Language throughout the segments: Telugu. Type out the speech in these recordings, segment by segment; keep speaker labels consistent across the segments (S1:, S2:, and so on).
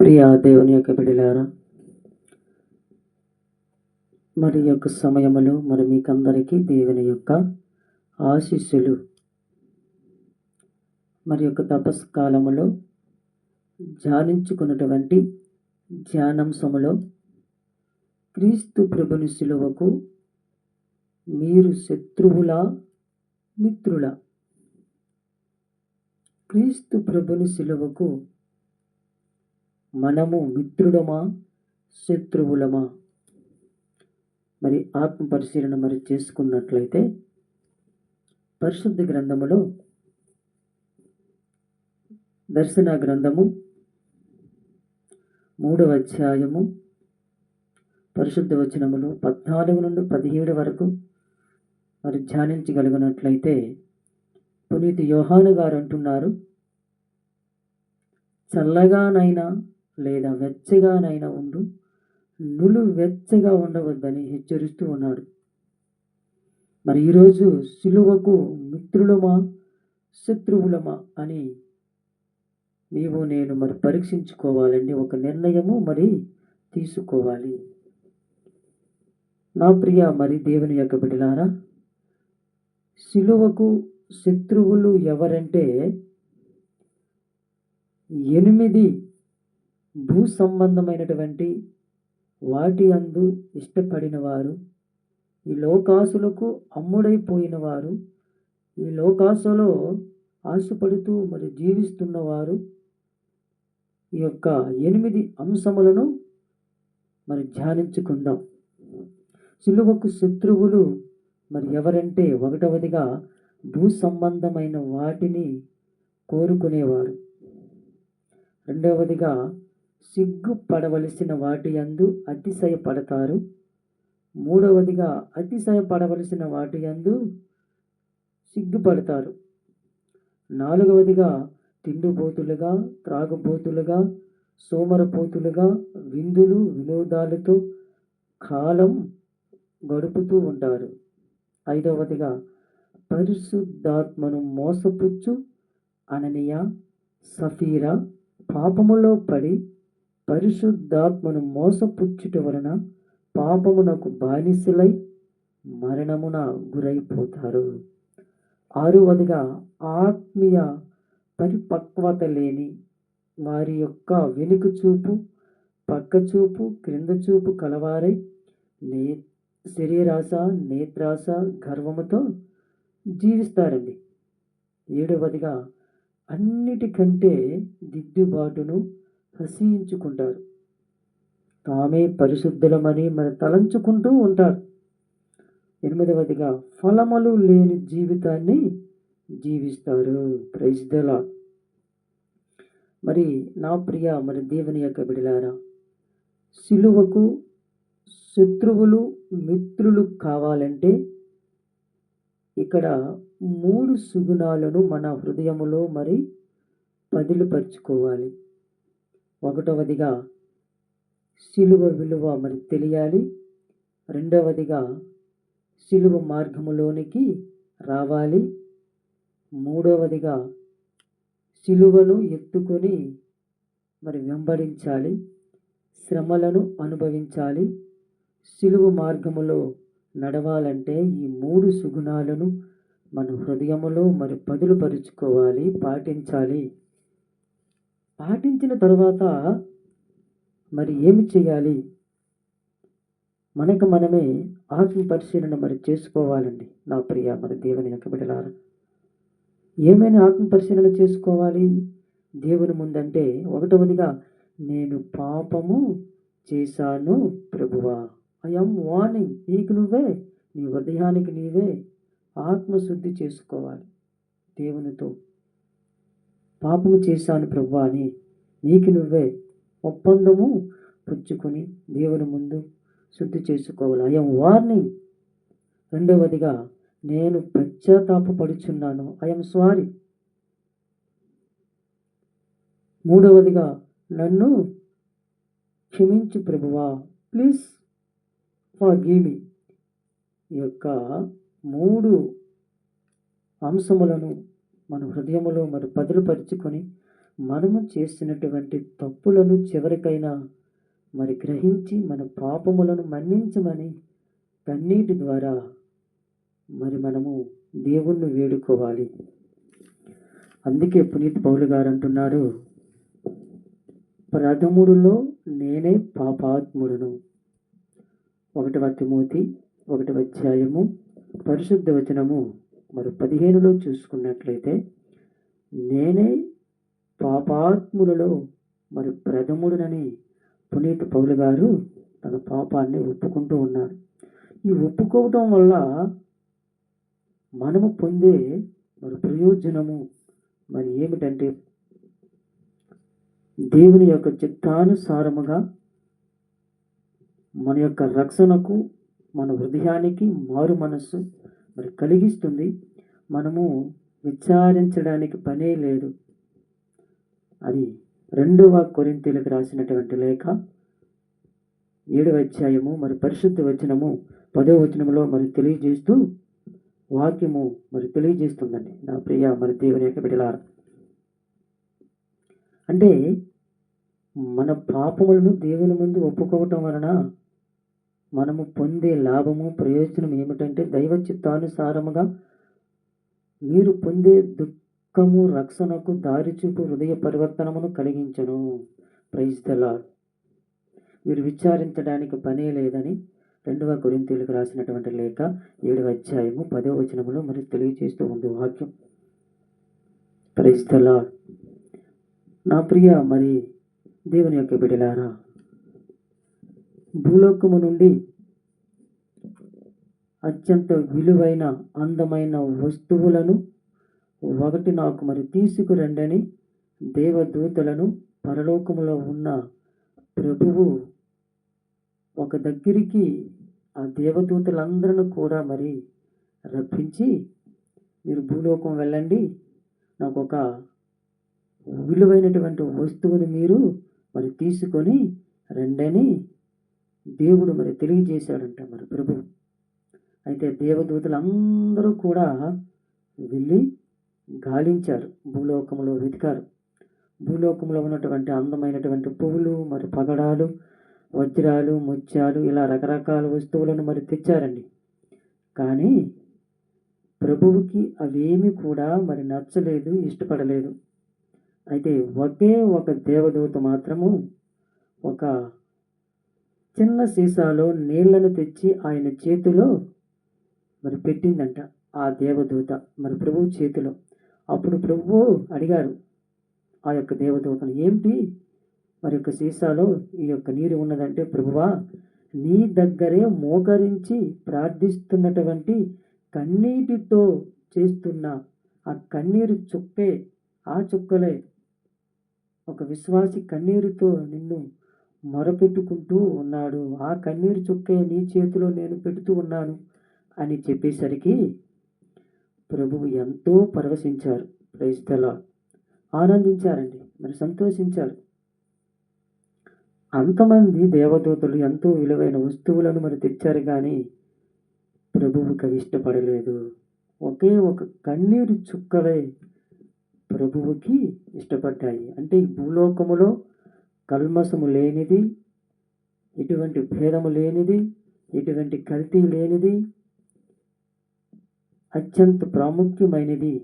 S1: ప్రియ దేవుని యొక్క బిడ్డలారా మరి యొక్క సమయములో మరి మీకందరికీ దేవుని యొక్క ఆశీస్సులు మరి యొక్క తపస్కాలములో ధ్యానించుకున్నటువంటి ధ్యానాంశములో క్రీస్తు ప్రభుని శిలువకు మీరు శత్రువుల మిత్రుల? క్రీస్తు ప్రభుని శిలువకు మనము మిత్రుడమా? శత్రువులమా? మరి ఆత్మ పరిశీలన మరి చేసుకున్నట్లయితే పరిశుద్ధ గ్రంథములో దర్శన గ్రంథము మూడవ అధ్యాయము పరిశుద్ధ వచనములు పద్నాలుగు నుండి పదిహేడు వరకు మరి ధ్యానించగలిగినట్లయితే పునీతి యోహాను గారు అంటున్నారు చల్లగానైనా లేదా వెచ్చగానైనా ఉండు. నులు వెచ్చగా ఉండవద్దని హెచ్చరిస్తూ ఉన్నాడు. మరి ఈరోజు సిలువకు మిత్రులమా? శత్రువులమా? అని నీవు నేను మరి పరీక్షించుకోవాలండి. ఒక నిర్ణయము మరి తీసుకోవాలి. నా ప్రియ మరి దేవుని యొక్క బిడ్డలారా సిలువకు శత్రువులు ఎవరంటే ఎనిమిది భూ సంబంధమైనటువంటి వాటి అందు ఇష్టపడిన వారు ఈ లోకాసులకు అమ్ముడైపోయిన వారు ఈ లోకాసులో ఆశపడుతూ మరి జీవిస్తున్నవారు ఈ యొక్క ఎనిమిది అంశములను మరి ధ్యానించుకుందాం. సిలువకు శత్రువులు మరి ఎవరంటే ఒకటవదిగా భూ సంబంధమైన వాటిని కోరుకునేవారు. రెండవదిగా సిగ్గుపడవలసిన వాటి యందు అతిశయపడతారు. మూడవదిగా అతిశయపడవలసిన వాటి యందు సిగ్గుపడతారు. నాలుగవదిగా తిండిపోతులుగా త్రాగుబోతులుగా సోమరపోతులుగా విందులు వినోదాలతో కాలం గడుపుతూ ఉంటారు. ఐదవదిగా పరిశుద్ధాత్మను మోసపుచ్చు అననీయ సఫీరా పాపములో పడి పరిశుద్ధాత్మను మోసపుచ్చుట వలన పాపమునకు బానిసలై మరణమున గురైపోతారు. ఆరవదిగా ఆత్మీయ పరిపక్వత లేని వారి యొక్క వెనుక చూపు పక్కచూపు క్రింద చూపు కలవారై నే శరీరాశ నేత్రాశ గర్వముతో జీవిస్తారండి. ఏడవదిగా అన్నిటికంటే దిద్దుబాటును హసించుకుంటారు తామే పరిశుద్ధులమని మనం తలంచుకుంటూ ఉంటారు. ఎనిమిదవదిగా ఫలములు లేని జీవితాన్ని జీవిస్తారు. ప్రైజ్దల మరి నా ప్రియ మరి దేవుని యొక్క బిడలారా సిలువకు శత్రువులు మిత్రులు కావాలంటే ఇక్కడ మూడు సుగుణాలను మన హృదయములో మరి పదిలిపరుచుకోవాలి. ఒకటవదిగా సిలువ విలువ మరి తెలియాలి. రెండవదిగా సిలువ మార్గములోనికి రావాలి. మూడవదిగా సిలువను ఎత్తుకొని మరి వెంబడించాలి. శ్రమలను అనుభవించాలి. సిలువ మార్గములో నడవాలంటే ఈ మూడు సుగుణాలను మన హృదయములో మరి పదులుపరుచుకోవాలి పాటించాలి. పాటించిన తరువాత మరి ఏమి చేయాలి? మనకు మనమే ఆత్మ పరిశీలన మరి చేసుకోవాలండి. నా ప్రియ మరి దేవుని యొక్క బిడలారా ఏమైనా ఆత్మ పరిశీలన చేసుకోవాలి? దేవుని ముందంటే ఒకటవదిగా నేను పాపము చేశాను ప్రభువా. ఐఎమ్ వార్నింగ్ నీకు నువ్వే నీ హృదయానికి నీవే ఆత్మశుద్ధి చేసుకోవాలి. దేవునితో పాపము చేశాను ప్రభు అని నీకు నువ్వే ఒప్పందము పుచ్చుకొని దేవుని ముందు శుద్ధి చేసుకోవాలి. ఐఎమ్ వార్నింగ్ రెండవదిగా నేను పశ్చాత్తాపడుచున్నాను ఐఎమ్ సారీ మూడవదిగా నన్ను క్షమించు ప్రభువా. ప్లీజ్ ఫర్ గీమి మీ ఈ యొక్క మూడు అంశములను మన హృదయములో మరి పదులుపరుచుకొని మనము చేసినటువంటి తప్పులను చివరికైనా మరి గ్రహించి మన పాపములను మన్నించమని కన్నీటి ద్వారా మరి మనము దేవుణ్ణి వేడుకోవాలి. అందుకే పునీత్ పౌలు గారు అంటున్నారు ప్రథముడులో నేనే పాపాత్ముడును. ఒకటవ తిమోతి ఒకటవ అధ్యాయము పరిశుద్ధ వచనము. మరి పదిహేనులో చూసుకున్నట్లయితే నేనే పాపాత్ములలో మరి ప్రథముడునని పునీత్ పౌలు గారు తన పాపాన్ని ఒప్పుకుంటూ ఉన్నాడు ఈ ఒప్పుకోవటం వల్ల మనము పొందే మరి ప్రయోజనము మరి ఏమిటంటే దేవుని యొక్క చిత్తానుసారముగా మన యొక్క రక్షణకు మన హృదయానికి మారు మనస్సు మరి కలిగిస్తుంది. మనము విచారించడానికి పనే లేదు. అది రెండవ కొరింతీలకు రాసినటువంటి లేఖ. ఏడవ అధ్యాయము మరి పరిశుద్ధ వచనము పదో వచనములో మరి తెలియజేస్తూ వాక్యము మరి తెలియజేస్తుందండి. నా ప్రియ మరి దేవుని యొక్క బిడలారా అంటే మన పాపములను దేవుని ముందు ఒప్పుకోవటం వలన మనము పొందే లాభము ప్రయోజనం ఏమిటంటే దైవ చిత్తానుసారముగా మీరు పొందే దుఃఖము రక్షణకు దారిచూపు హృదయ పరివర్తనమును కలిగించను. ప్రైస్తలా మీరు విచారించడానికి పనే లేదని రెండవ కొరింతీలకు రాసినటువంటి లేఖ ఏడవ అధ్యాయము పదవ వచనములో మరి తెలియజేస్తూ ఉంది వాక్యం. ప్రైస్తలా నా ప్రియ మరి దేవుని యొక్క బిడలారా భూలోకము నుండి అత్యంత విలువైన అందమైన వస్తువులను ఒకటి నాకు మరి తీసుకురండని దేవదూతలను పరలోకములో ఉన్న ప్రభువు ఒక దగ్గరికి ఆ దేవదూతలందరూ కూడా మరి రప్పించి మీరు భూలోకం వెళ్ళండి. నాకు ఒక విలువైనటువంటి వస్తువుని మీరు మరి తీసుకొని రెండని దేవుడు మరి తెలియజేశాడంట మరి ప్రభు. అయితే దేవదూతలు అందరూ కూడా వెళ్ళి గాలించారు భూలోకంలో వెతికారు. భూలోకంలో ఉన్నటువంటి అందమైనటువంటి పువ్వులు మరి పగడాలు వజ్రాలు ముత్యాలు ఇలా రకరకాల వస్తువులను మరి తెచ్చారండి. కానీ ప్రభువుకి అవేమి కూడా మరి నచ్చలేదు ఇష్టపడలేదు. అయితే ఒకే ఒక దేవదూత మాత్రము ఒక చిన్న సీసాలో నీళ్ళను తెచ్చి ఆయన చేతిలో మరి పెట్టిందంట ఆ దేవదూత. మరి ప్రభువు చేతిలో. అప్పుడు ప్రభువు అడిగారు ఆ యొక్క దేవదూతను ఏమిటి? మరి యొక్క సీసాలో ఈ యొక్క నీరు ఉన్నదంటే ప్రభువా నీ దగ్గరే మోకరించి ప్రార్థిస్తున్నటువంటి కన్నీటితో చేస్తున్న ఆ కన్నీరు చుక్కే ఆ చుక్కలే ఒక విశ్వాసి కన్నీరుతో నిన్ను మొరపెట్టుకుంటూ ఉన్నాడు. ఆ కన్నీరు చుక్కే నీ చేతిలో నేను పెడుతూ ఉన్నాను అని చెప్పేసరికి ప్రభువు ఎంతో పరవశించారు. ప్రైస్తలా ఆనందించారండి. మరి సంతోషించారు. అంతమంది దేవదూతలు ఎంతో విలువైన వస్తువులను మరి తెచ్చారు కానీ ప్రభువుకి ఇష్టపడలేదు. ఒకే ఒక కన్నీరు చుక్కలే ప్రభువుకి ఇష్టపడ్డాయి. అంటే ఈ భూలోకములో కల్మసము లేనిది ఎటువంటి భేదము లేనిది ఎటువంటి కల్తీ లేనిది అత్యంత ప్రాముఖ్యమైనది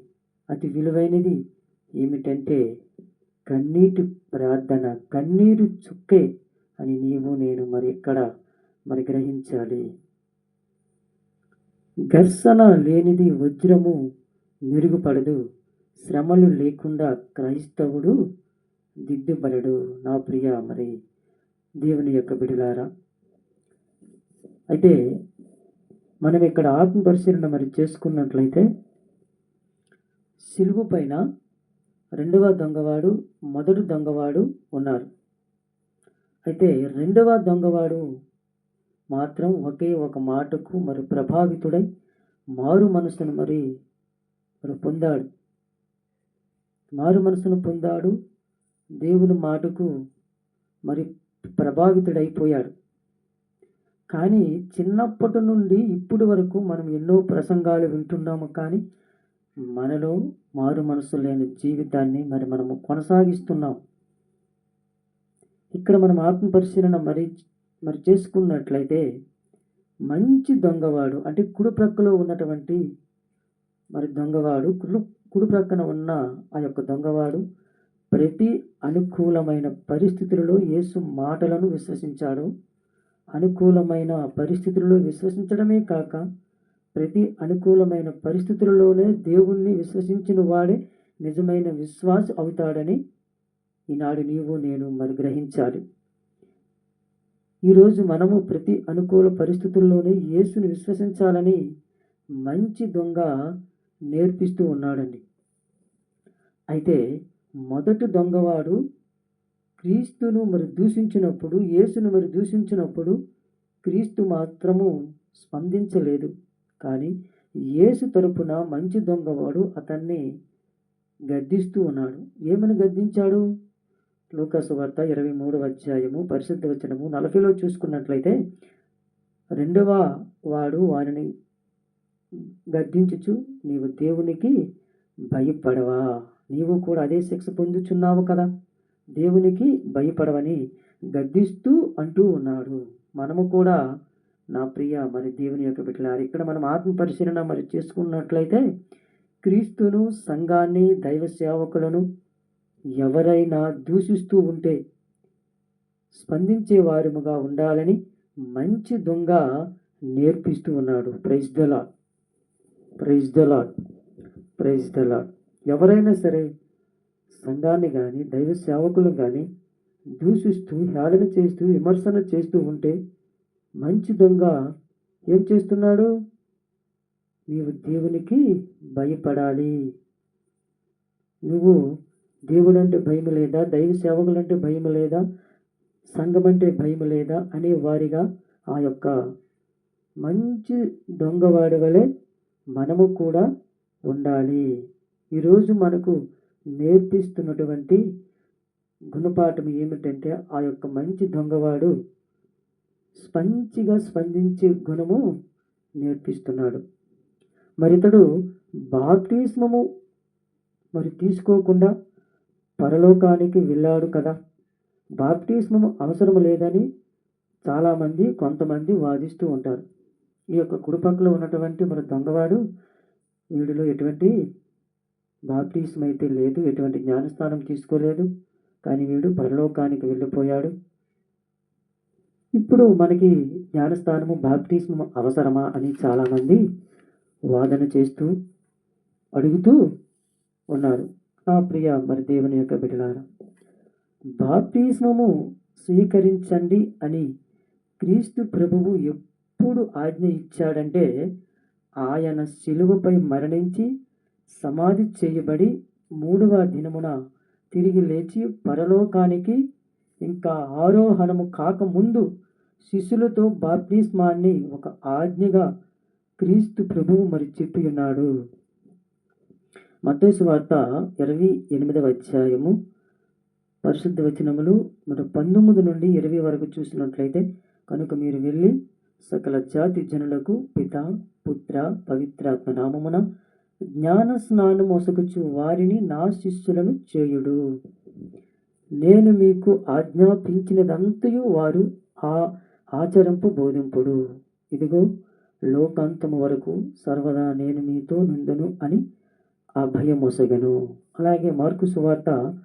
S1: అతి విలువైనది ఏమిటంటే కన్నీటి ప్రార్థన కన్నీరు చుక్కే అని నీవు నేను మరి ఎక్కడ మరి గ్రహించాలి? ఘర్షణ లేనిది వజ్రము మెరుగుపడదు శ్రమలు లేకుండా క్రైస్తవుడు దిద్దుబడడు. నా ప్రియ మరి దేవుని యొక్క బిడులారా అయితే మనం ఇక్కడ ఆత్మ పరిశీలన మరి చేసుకున్నట్లయితే సిలువు పైన రెండవ దొంగవాడు మొదటి దొంగవాడు ఉన్నారు. అయితే రెండవ దొంగవాడు మాత్రం ఒకే ఒక మాటకు మరి ప్రభావితుడై మారు మనసును మరి మరి పొందాడు. మారు మనసును పొందాడు దేవుని మాటకు మరి ప్రభావితుడైపోయాడు. కానీ చిన్నప్పటి నుండి ఇప్పటి వరకు మనం ఎన్నో ప్రసంగాలు వింటున్నాము కానీ మనలో మారు మనసు లేని జీవితాన్ని మరి మనము కొనసాగిస్తున్నాం. ఇక్కడ మనం ఆత్మ పరిశీలన మరి మరి చేసుకున్నట్లయితే మంచి దొంగవాడు అంటే కుడి ప్రక్కలో ఉన్నటువంటి మరి దొంగవాడు కుడి ప్రక్కన ఉన్న ఆ యొక్క దొంగవాడు ప్రతి అనుకూలమైన పరిస్థితులలో యేసు మాటలను విశ్వసించాడు. అనుకూలమైన పరిస్థితులలో విశ్వసించడమే కాక ప్రతి అనుకూలమైన పరిస్థితులలోనే దేవుణ్ణి విశ్వసించిన వాడే నిజమైన విశ్వాస అవుతాడని ఈనాడు నీవు నేను మరి గ్రహించాలి. ఈరోజు మనము ప్రతి అనుకూల పరిస్థితుల్లోనే యేసుని విశ్వసించాలని మంచి దొంగ నేర్పిస్తూ ఉన్నాడండి. అయితే మొదటి దొంగవాడు క్రీస్తును మరి దూషించినప్పుడు యేసును మరి దూషించినప్పుడు క్రీస్తు మాత్రము స్పందించలేదు. కానీ యేసు తరపున మంచి దొంగవాడు అతన్ని గద్దిస్తూ ఉన్నాడు. ఏమని గద్దించాడు? లూకాసు వార్త ఇరవై మూడవ అధ్యాయము పరిశుద్ధ వచనము నలభైలో చూసుకున్నట్లయితే రెండవ వాడు వారిని గద్దించుచు నీవు దేవునికి భయపడవా? నీవు కూడా అదే శిక్ష పొందుచున్నావు కదా? దేవునికి భయపడవని గద్దిస్తూ అంటూ ఉన్నాడు. మనము కూడా నా ప్రియ మరి దేవుని యొక్క బిడ్డలారు ఇక్కడ మనం ఆత్మ పరిశీలన మరి చేసుకున్నట్లయితే క్రీస్తును సంఘాన్ని దైవ సేవకులను ఎవరైనా దూషిస్తూ ఉంటే స్పందించే వారముగా ఉండాలని మంచి దొంగ నేర్పిస్తూ ఉన్నాడు. Praise the praise the praise the ఎవరైనా సరే సంఘాన్ని కానీ దైవ సేవకులు కానీ దూషిస్తూ హేళన చేస్తూ విమర్శన చేస్తూ ఉంటే మంచి దొంగ ఏం చేస్తున్నాడు? నీవు దేవునికి భయపడాలి. నువ్వు దేవుడు అంటే భయం లేదా? దైవ సేవకులు అంటే భయం లేదా? సంఘం అంటే భయం లేదా? అనే వారిగా ఆ యొక్క మంచి దొంగవాడి వలె మనము కూడా ఉండాలి. ఈరోజు మనకు నేర్పిస్తున్నటువంటి గుణపాఠం ఏమిటంటే ఆ యొక్క మంచి దొంగవాడు స్పంచిగా స్పందించే గుణము నేర్పిస్తున్నాడు. మరి ఇతడు బాప్టిస్మము మరి తీసుకోకుండా పరలోకానికి వెళ్ళాడు కదా. బాప్టిస్మము అవసరం లేదని చాలామంది కొంతమంది వాదిస్తూ ఉంటారు. ఈ యొక్క కుడిపక్కలో ఉన్నటువంటి మన దొంగవాడు వీడిలో ఎటువంటి బాప్టిజం అయితే లేదు ఎటువంటి జ్ఞానస్థానం తీసుకోలేదు. కానీ వీడు పరలోకానికి వెళ్ళిపోయాడు. ఇప్పుడు మనకి జ్ఞానస్థానము బాప్టిజం అవసరమా అని చాలామంది వాదన చేస్తూ అడుగుతూ ఉన్నారు. ఆ ప్రియ మరి దేవుని యొక్క బిడ్డలారా బాప్టిజమము స్వీకరించండి అని క్రీస్తు ప్రభువు ఎప్పుడు ఆజ్ఞ ఇచ్చాడంటే ఆయన శిలువపై మరణించి సమాధి చేయబడి మూడవ దినమున తిరిగి లేచి పరలోకానికి ఇంకా ఆరోహణము కాకముందు శిష్యులతో బాప్తిస్మాన్ని ఒక ఆజ్ఞగా క్రీస్తు ప్రభువు మరి చెప్పి ఉన్నాడు మతేసు వార్త ఇరవై ఎనిమిదవ అధ్యాయము పరిశుద్ధ వచనములు మరి పంతొమ్మిది నుండి ఇరవై వరకు చూసినట్లయితే కనుక మీరు వెళ్ళి సకల జాతి జనులకు పిత పుత్ర పవిత్రాత్మ నామమున జ్ఞాన స్నానం మొసగుచు వారిని నా శిష్యులను చేయుడు. నేను మీకు ఆజ్ఞాపించినదంతయు వారు ఆ ఆచరింపు బోధింపుడు. ఇదిగో లోకాంతము వరకు సర్వదా నేను మీతో నిందును అని అభయమొసగను. అలాగే మార్కు సువార్త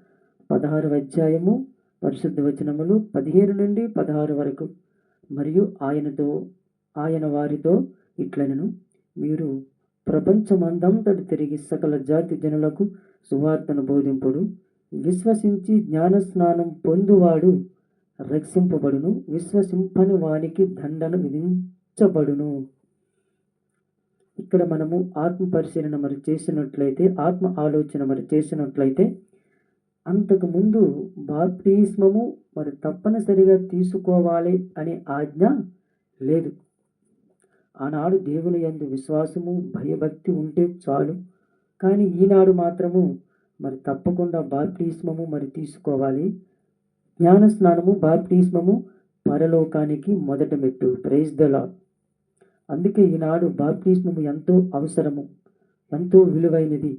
S1: పదహారు అధ్యాయము పరిశుద్ధ వచనములు పదిహేను నుండి పదహారు వరకు. మరియు ఆయనతో ఆయన వారితో ఇట్లనను మీరు ప్రపంచమందంతటి తిరిగి సకల జాతి జనులకు సువార్తను బోధింపుడు. విశ్వసించి జ్ఞానస్నానం పొందువాడు రక్షింపబడును. విశ్వసింపని వానికి దండను విధించబడును. ఇక్కడ మనము ఆత్మ పరిశీలన మరి చేసినట్లయితే ఆత్మ ఆలోచన మరి చేసినట్లయితే అంతకుముందు బాప్టిస్మము మరి తప్పనిసరిగా తీసుకోవాలి అనే ఆజ్ఞ లేదు. ఆనాడు దేవుని యందు విశ్వాసము భయభక్తి ఉంటే చాలు. కానీ ఈనాడు మాత్రము మరి తప్పకుండా బాప్టిస్మము మరి తీసుకోవాలి. జ్ఞాన స్నానము బాప్టిస్మము పరలోకానికి మొదట మెట్టు. ప్రైజ్ ద అందుకే ఈనాడు బాప్టిస్మము ఎంతో అవసరము ఎంతో విలువైనది.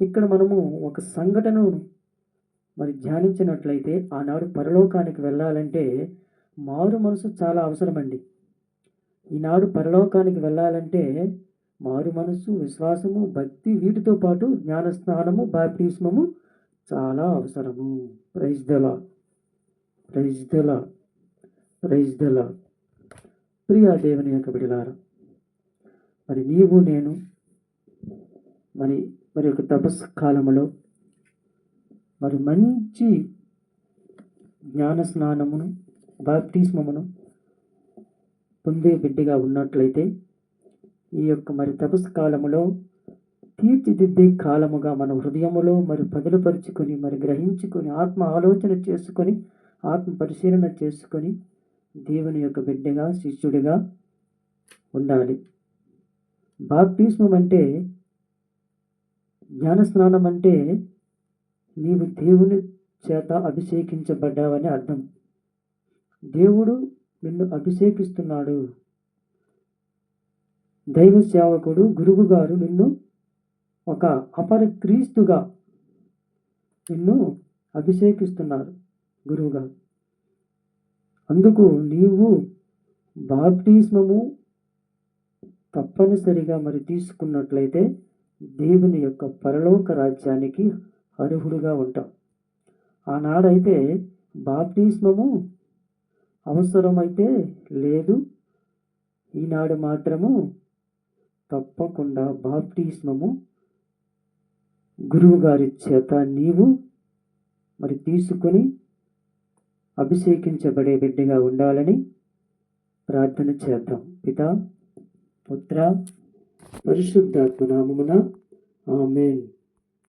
S1: ఇక్కడ మనము ఒక సంఘటనను మరి ధ్యానించినట్లయితే ఆనాడు పరలోకానికి వెళ్ళాలంటే మారు మనసు చాలా అవసరమండి. ఈనాడు పరలోకానికి వెళ్ళాలంటే మారు మనస్సు విశ్వాసము భక్తి వీటితో పాటు జ్ఞానస్నానము బాప్టిస్మము చాలా అవసరము. ప్రైజ్ దళ ప్రైజ్ దళ ప్రైజ్ దళ ప్రియా దేవుని యొక్క బిడిలార మరి నీవు నేను మరి మరి యొక్క తపస్సు కాలములో మరి మంచి జ్ఞాన స్నానమును బాప్టిస్మమును పొందే బిడ్డగా ఉన్నట్లయితే ఈ యొక్క మరి తపస్సు కాలములో తీర్చిదిద్దే కాలముగా మన హృదయములో మరి పదులుపరుచుకొని మరి గ్రహించుకొని ఆత్మ ఆలోచన చేసుకొని ఆత్మ పరిశీలన చేసుకొని దేవుని యొక్క బిడ్డగా శిష్యుడిగా ఉండాలి. బాప్టిస్మం అంటే జ్ఞానస్నానం అంటే నీవు దేవుని చేత అభిషేకించబడ్డావని అర్థం. దేవుడు నిన్ను అభిషేకిస్తున్నాడు. దైవ సేవకుడు గురువు గారు నిన్ను ఒక అపర క్రీస్తుగా నిన్ను అభిషేకిస్తున్నారు గురువుగారు. అందుకు నీవు బాప్టిస్మము తప్పనిసరిగా మరి తీసుకున్నట్లయితే దేవుని యొక్క పరలోక రాజ్యానికి అర్హుడుగా ఉంటాం ఆనాడైతే బాప్టిస్మము అవసరమైతే లేదు. ఈనాడు మాత్రము తప్పకుండా బాప్టిస్మము గురువుగారి చేత నీవు మరి తీసుకొని అభిషేకించబడే బిడ్డగా ఉండాలని ప్రార్థన చేద్దాం. పిత పుత్ర పరిశుద్ధాత్మ నామమున ఆమెన్.